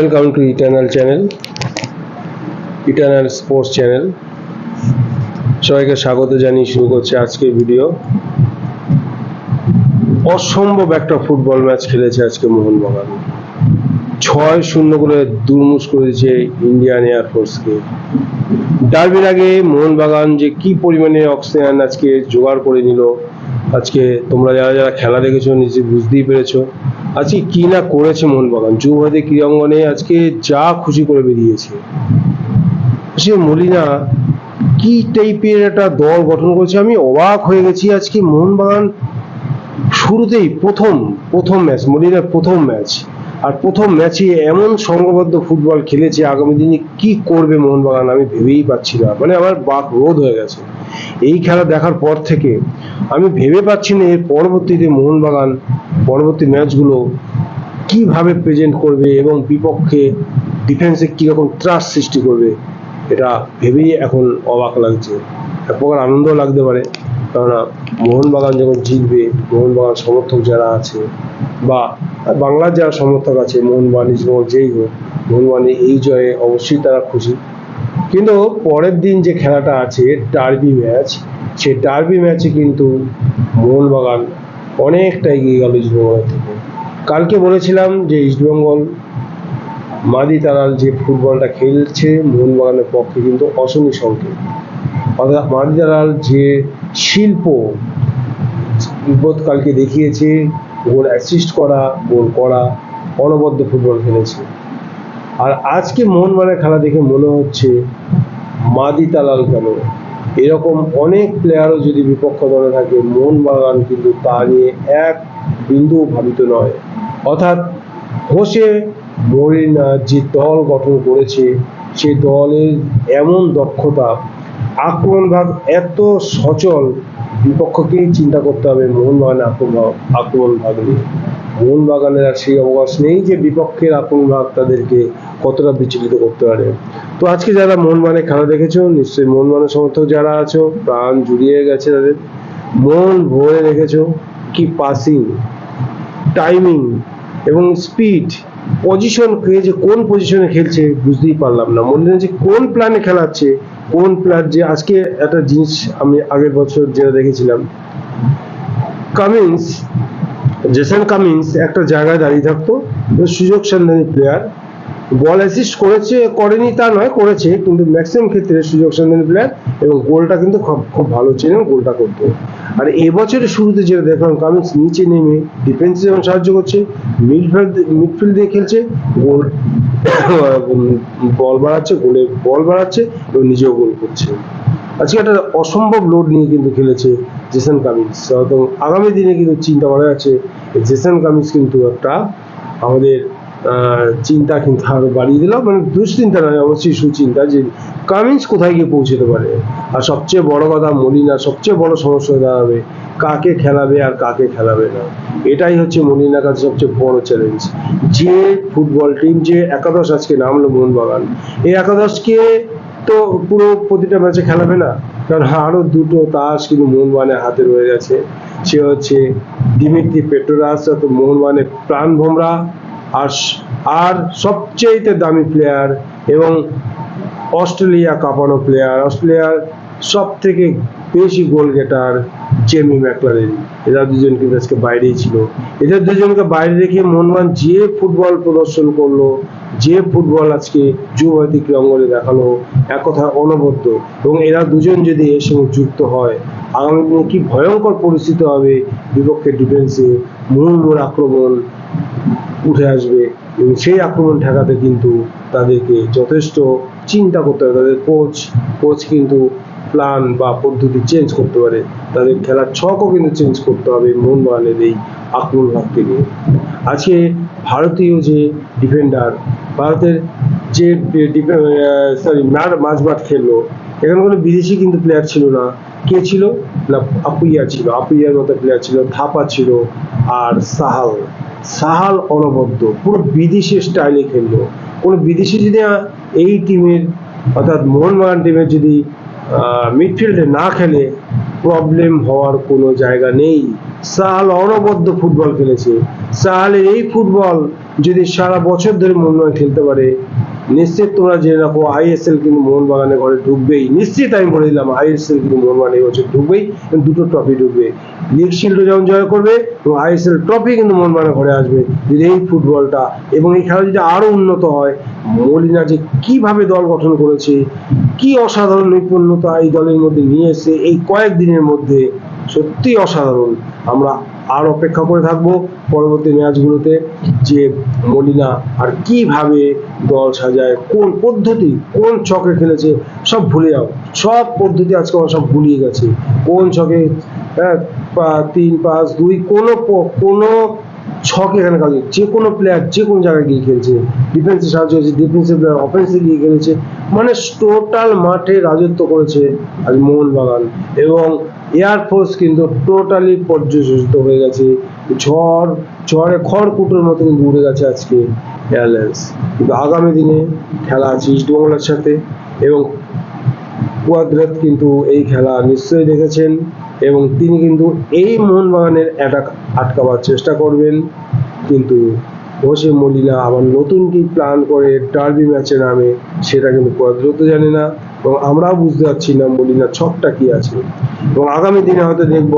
Welcome to eternal channel eternal sports channel সবাইকে স্বাগত জানিয়ে শুরু করছে আজকের ভিডিও অসম্ভব একটা ফুটবল ম্যাচ খেলেছে আজকে মোহনবাগান। ছয় শূন্য করে দুর্মুষ করেছে ইন্ডিয়ান এয়ারফোর্সকে ডার্বির আগে মোহনবাগান যে কি পরিমাণে অক্সিজেন আজকে জোগাড় করে নিল, আজকে তোমরা যারা যারা খেলা দেখেছ নিজে বুঝতেই পেরেছ। আজকে কি না করেছে মোহনবাগান? যুবভারতী ক্রীড়াঙ্গনে আজকে যা খুশি করে বেরিয়েছে। সে মলিনা, কি টাইপের একটা দল গঠন করেছে? আমি অবাক হয়ে গেছি আজকে মোহনবাগান শুরুতেই প্রথম প্রথম ম্যাচ মলিনার প্রথম ম্যাচ আর প্রথম ম্যাচে এমন সংঘবদ্ধ ফুটবল খেলেছে, আগামী দিনে কি করবে মোহনবাগান আমি ভেবেই পাচ্ছি না। মানে আমার বাক রোধ হয়ে গেছে। এই খেলা দেখার পর থেকে আমি ভেবে পাচ্ছি না এর পরবর্তীতে মোহনবাগান পরবর্তী ম্যাচগুলো কীভাবে প্রেজেন্ট করবে এবং বিপক্ষে ডিফেন্সে কীরকম ত্রাস সৃষ্টি করবে, এটা ভেবেই এখন অবাক লাগছে। এক প্রকার আনন্দ লাগতে পারে, কেননা মোহনবাগান যখন জিতবে, মোহনবাগান সমর্থক যারা আছে, বা বাংলার যারা সমর্থক আছে, মোহনবাগান ইস্টবেঙ্গল যেই হোক মোহনবাগানের এই জয়ে অবশ্যই তারা খুশি। কিন্তু পরের দিন যে খেলাটা আছে ডার্বি ম্যাচ সেই ডার্বি ম্যাচে কিন্তু মোহনবাগান অনেকটা এগিয়ে গেল ইস্টবেঙ্গলের থেকে কালকে বলেছিলাম যে ইস্টবেঙ্গল মাদি তারাল যে ফুটবলটা খেলছে মোহনবাগানের পক্ষে কিন্তু অশনি সংকেত। অর্থাৎ মাদি তারাল যে শিল্প বিপদ কালকে দেখিয়েছে, গোল অ্যাসিস্ট করা, গোল করা, অনবদ্য ফুটবল খেলেছে। আর আজকে মোহনবাগানের খেলা দেখে মনে হচ্ছে মাদি তালাল কেন এরকম অনেক প্লেয়ারও যদি বিপক্ষ দলে থাকে, মোহনবাগান কিন্তু তা নিয়ে এক বিন্দু ভাবিত নয়। অর্থাৎ হোসে মরিনা যে দল গঠন করেছে, সে দলের এমন দক্ষতা আক্রমণ ভাগ এত সচল বিপক্ষকেই চিন্তা করতে হবে মোহনবাগানের আক্রমণ আক্রমণ ভাগ নিয়ে। মোহনবাগানের আর সেই অবকাশ নেই যে বিপক্ষের আক্রমণ ভাগ তাদেরকে কতটা বিচলিত করতে পারে। তো আজকে যারা মোহনবাগানের খেলা দেখেছ, নিশ্চয়ই মোহনবাগানের সমর্থক যারা আছো, প্রাণ জুড়িয়ে গেছে তাদের। মন ভরে রেখেছো কি পাসিং টাইমিং এবং স্পিড পজিশন যে কোন পজিশনে খেলছে বুঝতেই পারলাম না। মনে যে কোন প্ল্যানে খেলাচ্ছে কোন প্লেয়ার যে আজকে একটা জিনিস আমি আগের বছর যেটা দেখেছিলাম। কামিন্স জেসন কামিন্স একটা জায়গায় দাঁড়িয়ে থাকতো সুযোগ সন্ধানী প্লেয়ার বল অ্যাসিস্ট করেছে, করেনি তা নয়, করেছে, কিন্তু ম্যাক্সিমাম ক্ষেত্রে সুযোগ সন্ধানী প্লেয়ার এবং গোলটা কিন্তু খুব খুব ভালো ছিল, গোলটা করতো। আর এবছরের শুরুতে যেটা দেখলাম কামিন্স নিচে নেমে ডিফেন্সে যেমন সাহায্য করছে মিডফিল্ড মিডফিল্ড দিয়ে খেলছে, গোল বল বাড়াচ্ছে, গোলে বল বাড়াচ্ছে এবং নিজেও গোল করছে। আজকে একটা অসম্ভব লোড নিয়ে কিন্তু খেলেছে জেসন কামিন্স। হয়তো আগামী দিনে কিন্তু চিন্তা করা যাচ্ছে জেসন কামিন্স কিন্তু একটা আমাদের চিন্তা কিন্তু আরও বাড়িয়ে দিল। মানে দুশ্চিন্তা নয়, অবশ্যই সুচিন্তা যে কামিন্স কোথায় গিয়ে পৌঁছতে পারে? আর সবচেয়ে বড় কথা মলিনা, সবচেয়ে বড় সমস্যা দাঁড়াবে কাকে খেলাবে আর কাকে খেলাবে না। এটাই হচ্ছে মলিনার কাছে সবচেয়ে বড় চ্যালেঞ্জ যে ফুটবল টিম যে একাদশ আজকে নামলো মোহনবাগান, এই একাদশকে তো পুরো প্রতিটা ম্যাচে খেলাবে না। কারণ আরও দুটো তাস কিন্তু মোহনবাগানের হাতে রয়ে গেছে। সে হচ্ছে দিমিত্রি পেট্রোরাস তো মোহনবাগানের প্রাণ ভোমরা। আর আর সবচেয়ে দামি প্লেয়ার এবং অস্ট্রেলিয়া কাঁপানো প্লেয়ার অস্ট্রেলিয়ার সব থেকে বেশি গোল গেটার জেমি ম্যাকলারেন এরা দুজন কিন্তু আজকে বাইরেই ছিল। এদের দুজনকে বাইরে রেখে মোহনবাগান যে ফুটবল প্রদর্শন করল, যে ফুটবল আজকে যুবভারতী ক্রীড়াঙ্গনে দেখাল এক কথা অনবদ্য। এবং এরা দুজন যদি এর সঙ্গে যুক্ত হয়, আগামী দিনে কি ভয়ঙ্কর পরিস্থিতি হবে বিপক্ষের ডিফেন্সে মূল মূল আক্রমণ উঠে আসবে এবং সেই আক্রমণ ঠেকাতে কিন্তু তাদেরকে যথেষ্ট চিন্তা করতে হবে। তাদের কোচ কোচ কিন্তু প্ল্যান বা পদ্ধতি চেঞ্জ করতে পারে। তাদের খেলার ছকও কিন্তু চেঞ্জ করতে হবে মোহনবাগানের এই আক্রমণ ভাগকে নিয়ে। আজকে ভারতীয় যে ডিফেন্ডার ভারতের যে সরি মাঝমাঠ খেললো, এখানে কোনো বিদেশি কিন্তু প্লেয়ার ছিল না। কে ছিল? না আপুইয়া ছিল। আপুইয়ার মতো প্লেয়ার ছিল থাপা ছিল আর সাহাল সাহাল অনবদ্য। পুরো বিদেশি স্টাইলে খেললো। কোনো বিদেশি যদি এই টিমের অর্থাৎ মোহনবাগান টিমের যদি মিডফিল্ডে না খেলে প্রবলেম হওয়ার কোনো জায়গা নেই। সাহাল অনবদ্য ফুটবল খেলেছে। সাহালের এই ফুটবল যদি সারা বছর ধরে মোহনবাগান খেলতে পারে নিশ্চিত তোমরা জেনে রাখো আইএসএল কিন্তু মোহনবাগানের ঘরে ঢুকবেই। নিশ্চিত আমি বলে দিলাম আইএসএল কিন্তু মোহনবাগান এই বছর ঢুকবেই দুটো ট্রফি ঢুকবে। লিগ শিল্ড যেমন জয় করবে এবং আইএসএল ট্রফি কিন্তু মোহনবাগানের ঘরে আসবে। যদি এই ফুটবলটা এবং এই খেলা যদি আরও উন্নত হয়, মলিনা যে কীভাবে দল গঠন করেছে, কি অসাধারণ নৈপুণ্যতা এই দলের মধ্যে নিয়ে এসে এই কয়েক দিনের মধ্যে সত্যি অসাধারণ। আমরা আর অপেক্ষা করে থাকব পরবর্তী ম্যাচগুলোতে যে মলিনা আর কীভাবে দল সাজায় কোন পদ্ধতি কোন ছকে খেলেছে সব ভুলে যাও। সব পদ্ধতি আজকে আমরা সব ভুলিয়ে গেছে। কোন ছকে হ্যাঁ, তিন পাঁচ দুই কোনো কোনো ছক এখানে কাজ যে কোনো প্লেয়ার যে কোনো জায়গায় গিয়ে খেলছে। ডিফেন্সে সাহায্য হয়েছে ডিফেন্সিভ প্লেয়ার অফেন্সে গিয়ে খেলেছে। মানে টোটাল মাঠে রাজত্ব করেছে আজ মোহনবাগান। এবং এয়ারফোর্স কিন্তু টোটালি পর্যবেসিত হয়ে গেছে। ঝড়, ঝড়ে খড়কুটোর মতো কিন্তু উড়ে গেছে আজকে এয়ারলাইন্স কিন্তু আগামী দিনে খেলা আছে ইস্টবেঙ্গলের সাথে এবং কুয়াদ্রাত কিন্তু এই খেলা নিশ্চয়ই দেখেছেন এবং তিনি কিন্তু এই মোহনবাগানের অ্যাটাক আটকাবার চেষ্টা করবেন। কিন্তু হোসে মলিনা আবার নতুন কি প্ল্যান করে ডার্বি ম্যাচে নামে সেটা কিন্তু কুয়াদ্রত জানে না। এবং আমরাও বুঝতে পারছি না মলিনার ছকটা কি আছে। এবং আগামী দিনে হয়তো দেখব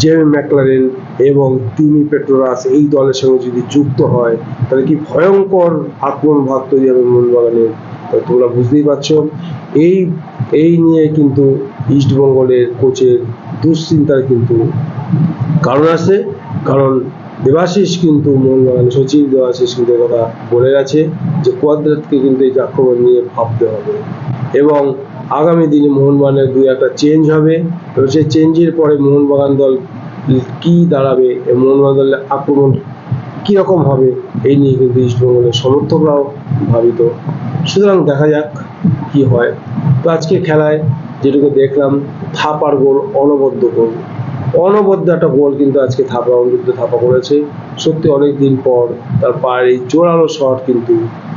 জেমি ম্যাকলারেন এবং তিমি পেট্রোরাস এই দলের সঙ্গে যদি যুক্ত হয়, তাহলে কি ভয়ঙ্কর আক্রমণ ভাগ তৈরি হবে মোহনবাগানের তোমরা বুঝতেই পারছ। এই এই নিয়ে কিন্তু ইস্টবেঙ্গলের কোচের দুশ্চিন্তার কিন্তু কারণ আছে। কারণ দেবাশিস কিন্তু মোহনবাগান সচিব দেবাশিস কিন্তু কথা বলে গেছে যে কোয়াদ্রাতকে কিন্তু এই আক্রমণ নিয়ে ভাবতে হবে। এবং আগামী দিনে মোহনবাগানের দুই একটা চেঞ্জ হবে। এবং সেই চেঞ্জের পরে মোহনবাগান দল কি দাঁড়াবে মোহনবাগান দলের আক্রমণ কি রকম হবে, এই নিয়ে কিন্তু ইস্টবেঙ্গলের সমর্থকরাও ভাবিত। সুতরাং দেখা যাক কি হয়। তো আজকে খেলায় যেটুকু দেখলাম, থাপার গোল অনবদ্য গোল। অনবদ্য একটা গোল কিন্তু আজকে থাপা অনিরুদ্ধ থাপা করেছে। সত্যি অনেক দিন পর তার পায়ের এই জোরালো শট কিন্তু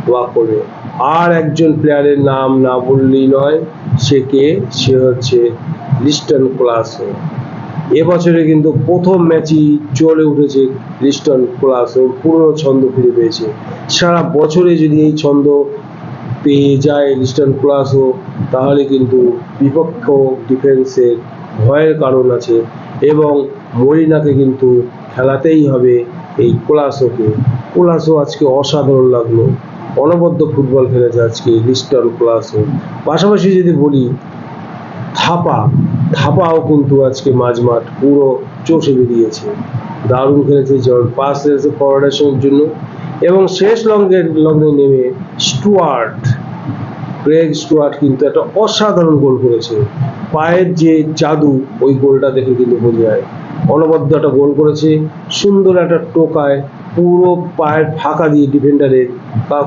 ওয়াক করে আর একজন প্লেয়ারের নাম না বললেই নয়, সে কে? সে হচ্ছে লিস্টন ক্লাসো এবছরে কিন্তু প্রথম ম্যাচই চলে উঠেছে লিস্টন ক্লাস ও পুরনো ছন্দ ফিরে পেয়েছে। সারা বছরে যদি এই ছন্দ পেয়ে যায় লিস্টন ক্লাসও তাহলে কিন্তু বিপক্ষ ডিফেন্সের ভয়ের কারণ আছে এবং মরিনাকে কিন্তু খেলাতেই হবে এই কোলাসোকে কোলাসো আজকে অসাধারণ লাগল। অনবদ্য ফুটবল খেলেছে আজকে লিস্টন ক্লাসও পাশাপাশি যদি বলি থাপা থাপাও কিন্তু আজকে মাঝমাঠ পুরো চষে বেরিয়েছে। দারুণ খেলেছে যেমন পাস এসেছে ফরওয়ার্ডেশনের জন্য এবং শেষ লঙ্গে, লগ্নে নেমে স্টুয়ার্ট গ্রেগ স্টুয়ার্ট কিন্তু একটা অসাধারণ গোল করেছে। পায়ের যে জাদু, ওই গোলটা দেখে কিন্তু বোঝা যায়। অনবদ্য একটা গোল করেছে, সুন্দর একটা টোকায় পুরো পায়ের ফাঁকা দিয়ে ডিফেন্ডারের বা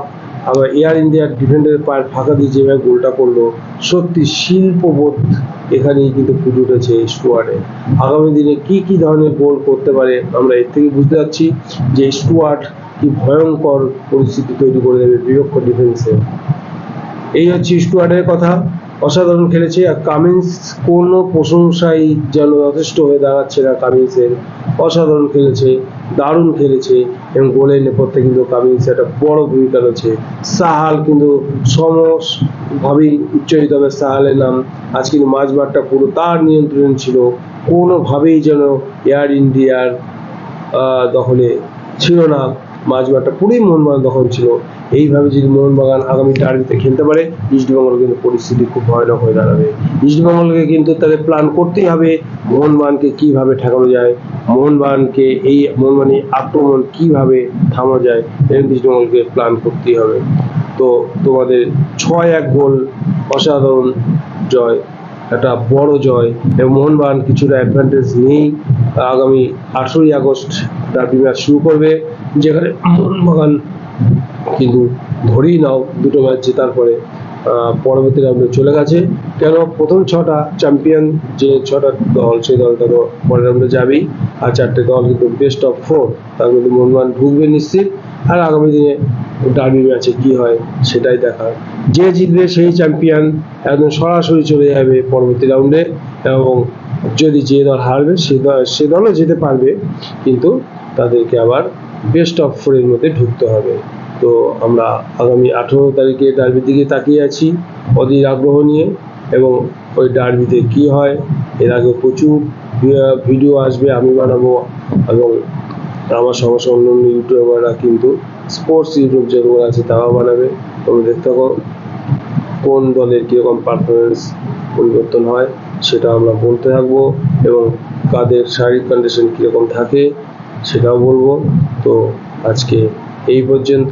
আবার এয়ার ইন্ডিয়ার ডিফেন্ডারের পায়ের ফাঁকা দিয়ে যেভাবে গোলটা করল, সত্যি শিল্পবোধ এখানেই কিন্তু ফুটে উঠেছে এই স্টুয়ার্টে আগামী দিনে কি কি ধরনের গোল করতে পারে আমরা এর থেকে বুঝতে পারছি যে স্টুয়ার্ট কি ভয়ঙ্কর পরিস্থিতি তৈরি করে দেবে বিপক্ষ ডিফেন্সে এই হচ্ছে স্টুয়ার্টের কথা। অসাধারণ খেলেছে আর কামিন্স কোনো প্রশংসাই যেন যথেষ্ট হয়ে দাঁড়াচ্ছে না কামিন্সের অসাধারণ খেলেছে। দারুণ খেলেছে এবং গোলের নেপথ্যে কিন্তু কামিন্স একটা বড় ভূমিকা রয়েছে। সাহাল কিন্তু সমভাবেই উচ্চারিত হবে সাহালের নাম। আজ কিন্তু মাঝমাঠটা পুরো তার নিয়ন্ত্রণ ছিল। কোনোভাবেই যেন এয়ার ইন্ডিয়ার দখলে ছিল না। মাঝমাঠটা পুরোই মনমান দখল ছিল। এইভাবে যদি মোহনবাগান আগামী টার্গেটে খেলতে পারে ইস্টবেঙ্গল কিন্তু পরিস্থিতি খুব ভয়ানক হয়ে দাঁড়াবে। ইস্টবেঙ্গলকে কিন্তু তাদের প্ল্যান করতেই হবে মোহনবাগানকে কীভাবে ঠেকানো যায়, মোহনবাগানকে এই মোহনবাগানের আক্রমণ কীভাবে থামানো যায় ইস্টবেঙ্গলকে প্ল্যান করতেই হবে। তো তোমাদের ছয় এক গোল, অসাধারণ জয়, একটা বড় জয়, এবং মোহনবাগান কিছুটা অ্যাডভান্টেজ নেই আগামী আঠেরোই আগস্ট ডার্বি ম্যাচ শুরু করবে, যেখানে মোহনবাগান কিন্তু ধরেই নাও দুটো ম্যাচ জেতার পরে পরবর্তী রাউন্ডে চলে গেছে। কেন প্রথম ছটা চ্যাম্পিয়ন যে ছটা দল, সেই দলটা তো পরের রাউন্ডে যাবেই। আর চারটে দল কিন্তু বেস্ট অফ ফোর তার মধ্যে মোহনবাগান ঢুকবে নিশ্চিত। আর আগামী দিনে ডার্বি ম্যাচে কি হয় সেটাই দেখার। যে জিতবে সেই চ্যাম্পিয়ন একদম সরাসরি চলে যাবে পরবর্তী রাউন্ডে এবং যদি যে দল হারবে, সে দল সে দলও যেতে পারবে। কিন্তু তাদেরকে আবার বেস্ট অফ ফোরের মধ্যে ঢুকতে হবে। তো আমরা আগামী আঠেরো তারিখে ডার্বির দিকে তাকিয়ে আছি, অধীর আগ্রহ নিয়ে। এবং ওই ডার্বিতে কি হয়, এর আগে প্রচুর ভিডিও আসবে, আমি বানাবো। এবং আমার সঙ্গে সঙ্গে অন্য ইউটিউবাররা কিন্তু স্পোর্টস ইউটিউব যেগুলো আছে, তারাও বানাবে। তোমরা দেখতে কোন দলের কীরকম পারফরমেন্স পরিবর্তন হয় সেটা আমরা বলতে থাকব। এবং কাদের শারীরিক কন্ডিশন কীরকম থাকে, সেটাও বলব। তো আজকে এই পর্যন্ত।